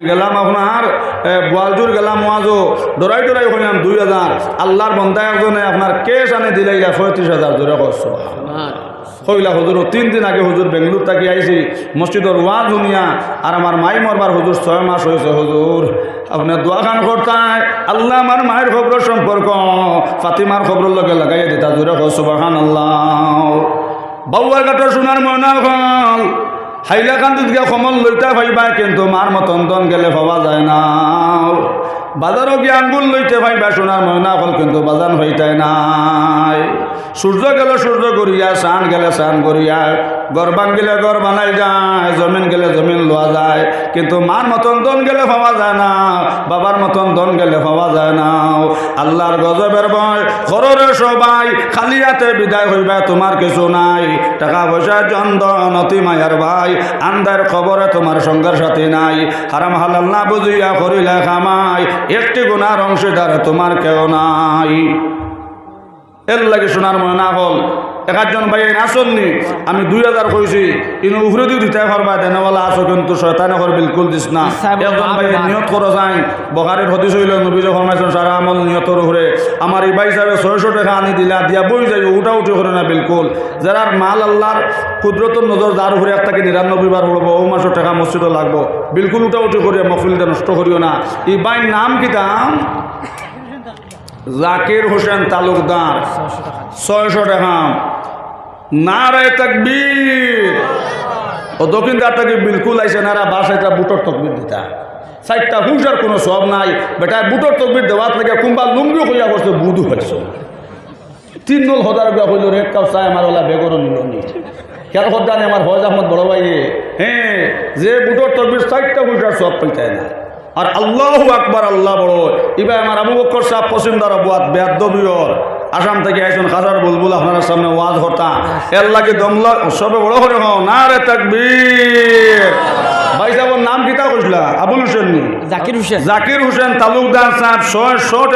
গেলাম আপনার বোয়ালজুর গেলাম ওয়াজো। ডরাই ডরাই হইলাম দুই হাজার। আল্লাহর বন্ধা একজনে আপনার কেস আনে দিলে ইলা পঁয়ত্রিশ হাজার জোরে করছ হইলা হুজুর তিন দিন আগে হুজুর বেঙ্গলুর থাকি আইছি। মসজিদর ওয়াজ শুনিয়া আর আমার মাই মরবার হুজুর ছয় মাস হয়েছে হুজুর। আপনার দোয়া খান করতায় আল্লাহ আমার মায়ের খবর সম্পর্ক ফাতিমার খবর লগে লাগাইয়া দিতা জোরে করছ বাহান আল্লাহ বাউয়া গাটর সোনার ময়না হল হাইলাকান্দিত গিয়া সমল লইতা ভাইবা, কিন্তু মার মতন দন গেলে ভাবা যায় না। বাজারও গিয়ে আঙ্গুল লইতে ভাইবা, সোনার ময়না ফল কিন্তু বাজান হইতে নাই। সূর্য গেলে সূর্য করিয়া সান গেলে সান গড়িয়া গরবান গেলে গর বানাই যায়, জমিন গেলে জমিন লোয়া যায়। কিন্তু মার মতন দন গেলে ভাবা যায় না, বাবার মতন দন গেলে ভাবা যায় না। আল্লাহর গজবের ভয়, ঘরের সবাই খালি হাতে বিদায় হইবা, তোমার কিছু নাই। টাকা পয়সা চন্দন অতি মায়ার ভাই আন্দার খবরে তোমার সঙ্গের সাথে নাই। হারাম হালাল না বুঝিয়া করিলে খামাই, একটি গুণার অংশীদার তোমার কেউ নাই। এর লাগে শোনার মনে না হল একজন ভাই আসননি। আমি দুই হাজার কইছি ইনু উহরে দিও দিতে পারবা দেনওয়ালা আছো কিন্তু শয়তানে কর বিলকুল দিস না। একজন ভাই নিয়ত করো যাই বখারের হদিস হইল নবী যখন ফরমাইছেন সারা আমল নিয়তর উপরে আমার এই ভাই সাহেব ছয়শো টাকা আনি দিলা দিয়া বই যাই উঠা উঠি করে না বিলকুল। যারার মাল আল্লাহর কুদরতর নজর যার উপরে একটাকে নিরানব্বই বার পড়ব ও মাসের টাকা মসজিদও লাগবো। বিলকুল উঠা উঠি করিয়া মফিলটা নষ্ট করিও না। এই বাইর নাম কি দাম জাকির হোসেন তালুকদার। ছয়শো টাকা। নারায় তাকবীর। ও দক্ষিণদার থেকে বিলকুল আইসে নারা বাসায় তা বুটর তকবির দিতা। চারটা হুঁসার কোনো সব নাই। বেটা, বুটর তকবির দেওয়ার থেকে কুম্বা লুঙ্গি হইয়া করছে বুধু হয়েছে। তিন নল হজার গা হইল রেড কাপ চাই, আমার ওলা বেগরও নিল নি। খেয়াল হদ্দানি আমার ফয়জ আহমদ বড় ভাইয়ে হ্যাঁ যে বুটর তকবির চারটা হুঁসার সব পাইতায় না। আর আল্লাহ আকবার, আল্লাহ বড়। ইবা আমার আবু বকর সাহ পশ্চিমদার বেয়াদ্দবিয়র আসাম থেকে আইসন হাজার বুলবুল আপনার সামনে ওয়াজ হতা এর লাগে দমলা সবে বড় করে হও। না রে তাকবীর। ভাই সাহেবের নাম কিতা কইসলা আবুল হোসেন নি? জাকির হোসেন। জাকির হোসেন তালুকদার সাহেব ছয় শট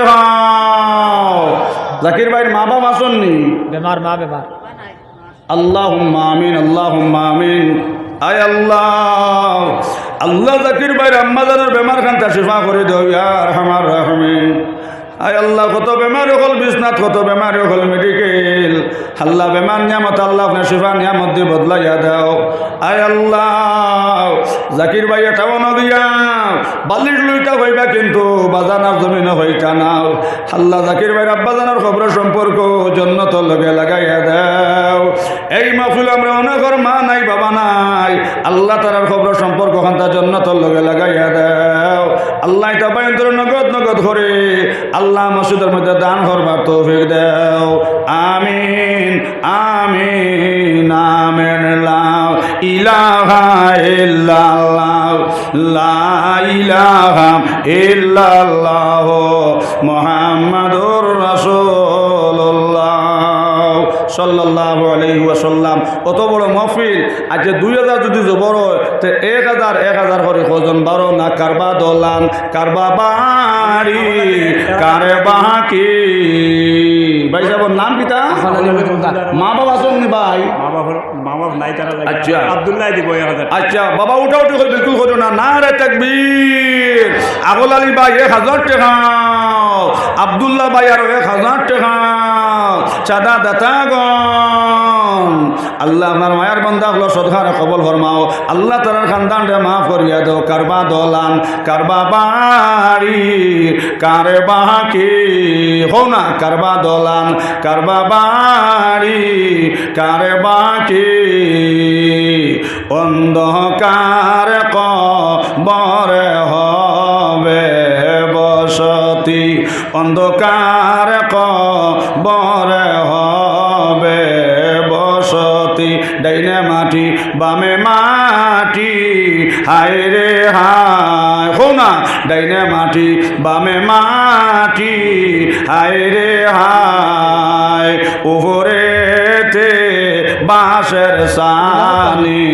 জাকির ভাইয়ের মা বাবা আসননি বেমার মা বেমার। আল্লাহ আমিন আল্লাহ আমিন। আয় আল্লাহ। আল্লাহ জাকির ভাইয়ের আম্মাজানের বেমার খানটা শিফা করে দেও ইয়ার হামার রহমিন। আয় আল্লাহ, কত বেমার হল বিশ্বনাথ কত বেমার হল মেডিকেল আল্লাহ, বেমার নিয়ামত, আল্লাহ আপনার শিফা নিয়ামত দিয়ে বদলাইয়া দাও। আয় আল্লাহ, জাকির ভাই, এটাও নদিয়া বালির লইতা হইবা কিন্তু বাজানার জমিন হইতা নাও আল্লাহ, জাকির ভাই আব্বাজানার খবর সম্পর্ক জন্নত লগে লাগাইয়া দাও। এই মাহফিল আমরা অনেকর মা নাই, বাবা নাই। আল্লাহ তারার খবর সম্পর্ক খান্তা জন্নত লগে লাগাইয়া দাও। আল্লাহ, এটা বাইন্তর নগদ নগদ করে। আল্লাহ মসজিদের মধ্যে দান করবার তৌফিক দেও। আমিন আমিন আমিন, লাও। ইলাহা ইল্লাল্লাহ, লা ইলাহা ইল্লাল্লাহ, মুহাম্মাদুর রাসূলুল্লাহ ওয়াসাল্লাম। কত বড় মহফিল। আজ দুই হাজার যদি হয়, তো এক হাজার এক হাজার করে কজন বারো না। কারবা দলান কারবা বাড়ি, কারে বাকি ভাই সাহেবের নাম কিতা মা বাবা শুননি ভাই। আচ্ছা। আব্দুল্লাহ দিব আচ্ছা বাবা না। ভাই, এক আরও এক হাজার টাকা। চাঁদা দাতাগণ আল্লাহ আপনার মায়ের বন্ধা হলো সদখার কবল ফরমাও। আল্লাহ তার খানদান রে মাফ করিয়া দাও। কারবা দলান কারবা বাড়ি, কারে বাকি হো না কারবা দলান কারবা বাড়ি, কারে বাকি অন্ধকার কবরে হবে বসতি। অন্ধকার হায় রে হায়, হো না, ডাইনে মাটি, বামে মাটি, হায় রে হায় উপরেতে বাঁশের সানি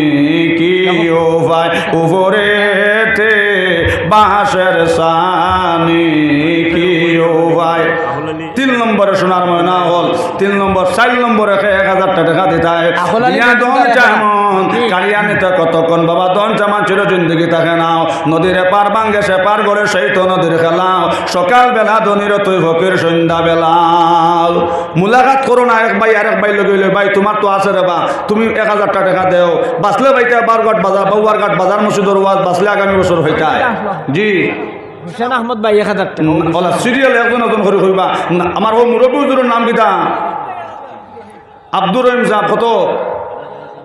কি ও ভাই উপরেতে বাঁশের সানি কি ও ভাই। তিন নম্বরে সোনার ময়না তিন নম্বর চার নম্বরে এক হাজার টাকা দিতে কতক্ষণ? বাবা দন চামান চির জিন্দগি থাকে নাও নদীর পার ভাঙ্গে সে পার করে সেই তো নদীর খেলাও সকাল বেলা ধনির তুই ফকির সন্ধ্যা বেলা মুলাকাত করো না এক ভাই আরেক ভাই লগে ভাই তোমার তো আছে রে বা। তুমি এক হাজার টাকা দেও। বাঁচলে ভাইতে বারঘাট বাজার বউয়ারঘাট বাজার মসজিদর ওয়াজ বাঁচলে আগামী বছর হইতায় জি। হুসেন আহমদ ভাই এক হাজার টাকা। সিরিয়াল একজন নতুন করে কইবা। আমার ও মুরব্বী নাম কিতা? আব্দুর রহিম সাহেব কত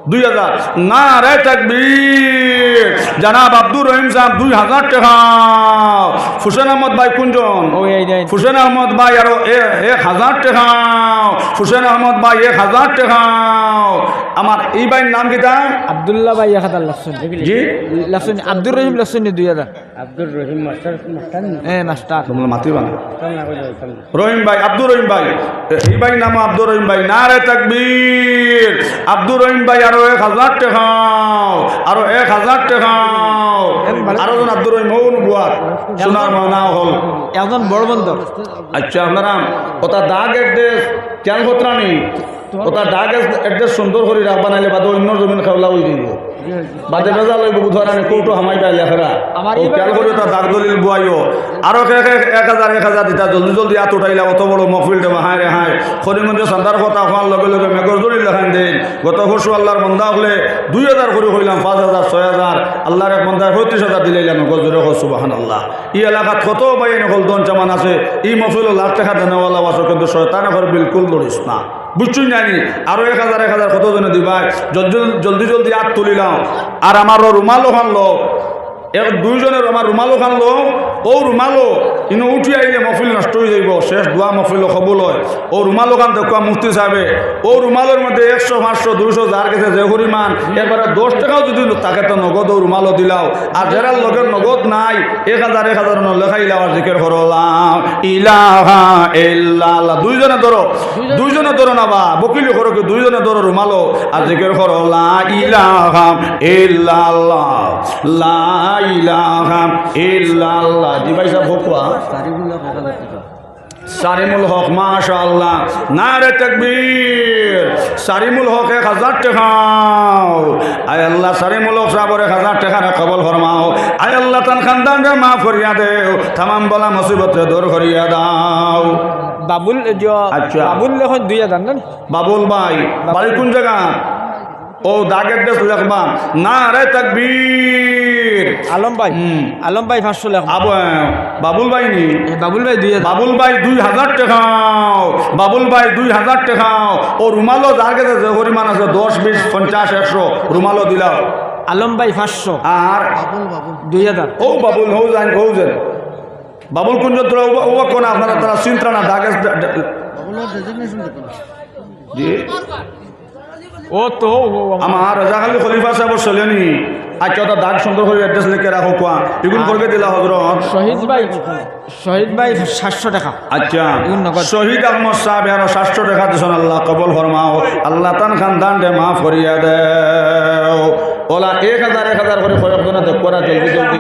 দুই হাজার। না রে তাকবীর। জানাব আব্দুর রহিম সাহেব দুই হাজার টাকা। ফুসেন আহমদ ভাই কুঞ্জন। ও এই দেন ফুসেন আহমদ ভাই আরও এ- এক হাজার টাকা। ফুসেন আহমদ ভাই এক হাজার টাকা। আমার এই ভাইয়ের নাম কিতা আব্দুল্লাহ ভাই এক হাজার লাখছেন জি? লাখছেন আব্দুর রহিম লাখছেন দুই হাজার। আব্দুর রহিম মাস্টার মাস্টার হ্যাঁ মাস্টার। তোমরা মাতি বানা না করে যাইতাম রহিম ভাই আব্দুর রহিম ভাই। এই ভাই নাম আব্দুর রহিম ভাই। না রে তাকবীর। আব্দুর রহিম ভাই আরও এক হাজার টাকা আরও এক হাজার টাকা আরও জন আব্দুর রহিম হন বুয়ার সোনার ময়না হল। একজন বড় বন্দর আচ্ছা আপনারা ওটা দাগ এড্রেস কেন কতরানি ওটা দাগ এড্রেস সুন্দর করে রাখবা নাইলে বাদে অন্য জমিন খাওলা হয়ে যাব বাদে বেজা লইব বুধবার আনি কৌটো হামাই পাই লেখরা আমার ও খেয়াল করে ওটা দাগ দলিল বুয়াইও। আরও এক এক- হাজার এক হাজার দিতা জলদি জলদি হাত উঠাইলা অত বড় মকফিল দেবা হায় রে হায় করিমগঞ্জ সান্দার কথা হওয়ার লগে লগে মেঘর জলিল লেখান দিন। গত হসু আল্লাহর মন্দা হলে দুই হাজার করে হইলাম, পাঁচ হাজার, ছয় হাজার। আল্লাহর এক মন্দায় পঁয়ত্রিশ হাজার দিলাইলাম গজরে সুবাহান আল্লাহ ই এলাকাত কত বাইন হল দন চামান আছে ই মফিল লাখ টাকা দেনেওয়ালা আছে, কিন্তু শয়তান এখন বিলকুল লড়িস না। বুঝছুই জানি আরও এক হাজার এক হাজার কতজনে দিবাই? দিবা জলদি জলদি হাত তুলিলাম। আর আমারও রুমালো লোক এক দুইজনের আমার রুমালো খান লোক ও রুমালো ইনো উঠি আইলে মফিল নষ্ট হয়ে যাইব শেষ দোয়া মফিল কবুল হয়। ও রুমালো খান দেখুয়া মুফতি সাহেবে ও রুমালের মধ্যে একশো, পাঁচশো, দুইশো যার কাছে যে পরিমাণ এবারে দশ টাকাও যদি তাকে তো নগদ ও রুমালো দিলাও। আর যারা লগের নগদ নাই, এক হাজার এক হাজার লেখাইলাম আর জিকের করলাম ইলাহা ইল্লাল্লাহ। দুইজনে ধরো দুইজনে ধরো না বা বকিলি করো কি দুইজনে ধরো রুমালো আর জিকের করলা ইলাহা ইল্লাল্লাহ। লা ইলাহা ইল্লাল্লাহ। জি ভাই সাহেব ভোকুয়া। সারিগুলো কথা লাগতে সারিমুল হক মাশাআল্লাহ। না রে তাকবীর। সারিমুল হক এক হাজার টাকা। আয় আল্লাহ সারিমুল হক সাবর এক হাজার টাকা কবল ফরমাও। আয় আল্লাহ তান খানদান রে মাফ করিয়া দেও। তামাম বলা মুসিবত রে দূর করিয়া দাও। বাবুল আচ্ছা। বাবুল এখন দুই হাজার না? বাবুল ভাই বাড়ি কোন জায়গা? ও দাগের দেশ লেখবা না রে তাকবীর। আলম ভাই হুম। আলম ভাই পাঁচশো লেখ। আবু বাবুল ভাই নি বাবুল ভাই দুই বাবুল ভাই দুই হাজার টাকাও বাবুল ভাই দুই হাজার টাকাও ও রুমালো যার কাছে যে পরিমাণ আছে দশ বিশ পঞ্চাশ একশো। রুমালো দিলাও আলম ভাই পাঁচশো। আর দুই হাজার। ও বাবুল হৌ যান হৌ যেন। বাবুল কুঞ্জ তোরা ও কোন আপনারা তারা চিন্তা না দাগে ও তো আমার রাজাখালী খলিফা সাহেব চলেনি। আচ্ছা দাগ সুন্দর করে অ্যাড্রেস লিখে রাখো কোয়া। এগুলো করবে দিলা হজরত। শহীদ ভাই শহীদ ভাই সাতশো টাকা। আচ্ছা। শহীদ আহমদ সাহেব আর সাতশো টাকা দিছন আল্লাহ কবল ফরমাও। আল্লাহ তান খানদান রে মাফ করিয়া দে ওলা এক হাজার এক হাজার করে করা জলদি জলদি।